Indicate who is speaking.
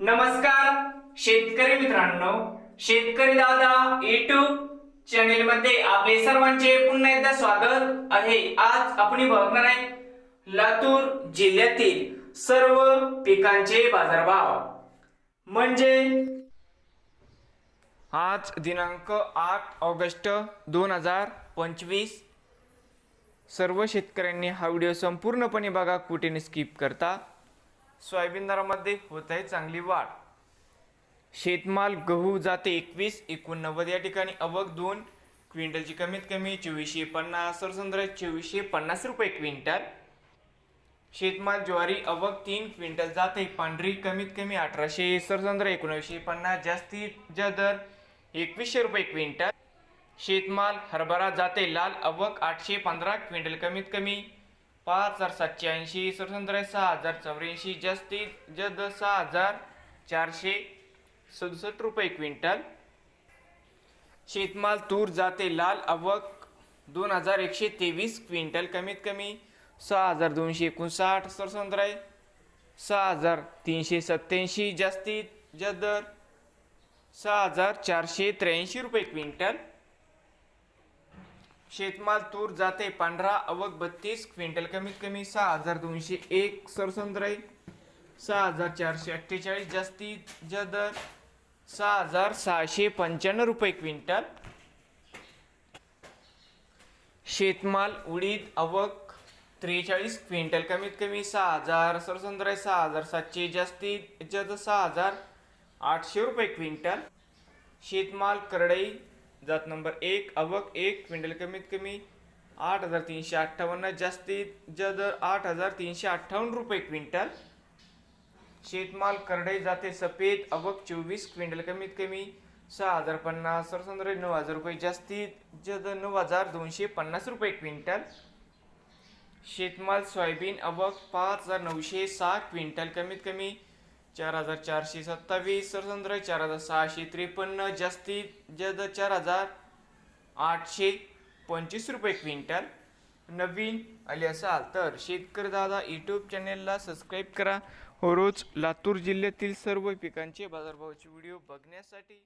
Speaker 1: नमस्कार शेतकरी मित्रांनो. शेतकरी दादा युट्यूब चॅनेल मध्ये आपले सर्वांचे पुन्हा एकदा स्वागत आहे. आज आपण बघणार आहे लातूर जिल्ह्यातील सर्व पिकांचे बाजारभाव. म्हणजे? आज दिनांक आठ ऑगस्ट दोन हजार पंचवीस. सर्व शेतकऱ्यांनी हा व्हिडिओ संपूर्णपणे बघा कुठेने स्किप करता. सोयाबीन दरामध्ये होत आहे चांगली वाढ. शेतमाल गहू जाते एकवीस एकोणनव्वद या ठिकाणी. अवक दोन क्विंटलची कमीत कमी चोवीसशे पन्नास सरसंद्र चोवीसशे पन्नास रुपये क्विंटल. शेतमाल ज्वारी अवक तीन क्विंटल जाते पांढरी कमीत कमी अठराशे सरसंद्र एकोणीसशे पन्नास जास्तीत जा दर एकवीसशे रुपये क्विंटल. शेतमाल हरभरा जाते लाल अवक आठशे पंधरा क्विंटल कमीत कमी पाच हजार सातशे ऐंशी सरसंद्र सहा हजार चौऱ्याऐंशी जास्तीत जद सहा हजार चारशे सदुसष्ट रुपये क्विंटल. शेतमाल तूर जाते लाल अवक दोन हजार एकशे तेवीस क्विंटल कमीत कमी सहा हजार दोनशे एकोणसाठ सरसंद्र सहा हजार तीनशे सत्याऐंशी जास्तीत जदर सहा हजार चारशे त्र्याऐंशी रुपये क्विंटल. शेतमाल तूर जाते पांढरा अवक बत्तीस क्विंटल कमीत कमी सहा हजार दोनशे एक सरसंद्राई सहा हजार चारशे अठ्ठेचाळीस जास्तीत जा दर सहा हजार सहाशे पंच्याण्णव रुपये क्विंटल. शेतमाल उडीद अवक त्रेचाळीस क्विंटल कमीत कमी सहा हजार सरसंद्राई सहा हजार सातशे जास्तीत जद सहा हजार आठशे रुपये क्विंटल. शेतमाल करडई जात नंबर एक आवक एक क्विंटल कमीत कमी आठ हजार तीनशे अठ्ठावन्न जास्तीत जदर आठ हजार तीनशे अठ्ठावन्न रुपये क्विंटल. शेतमाल करडई जाते सफेद अवक चोवीस क्विंटल कमीत कमी सहा हजार पन्नास सरसंद्र नऊ हजार रुपये जास्तीत जद नऊ हजार दोनशे पन्नास रुपये क्विंटल. शेतमाल सोयाबीन अवक पाच हजार नऊशे सहा क्विंटल कमीत कमी चार हजार चारशे सत्तावीस सरसंद्र चार हजार सहाशे त्रेपन्न जास्तीत जद चार हजार आठशे पंचवीस रुपये क्विंटल. नवीन आले असाल तर शेतकरी दादा यूट्यूब चॅनेलला सबस्क्राईब करा. हो रोज लातूर जिल्ह्यातील सर्व पिकांचे बाजारभावाचे व्हिडिओ बघण्यासाठी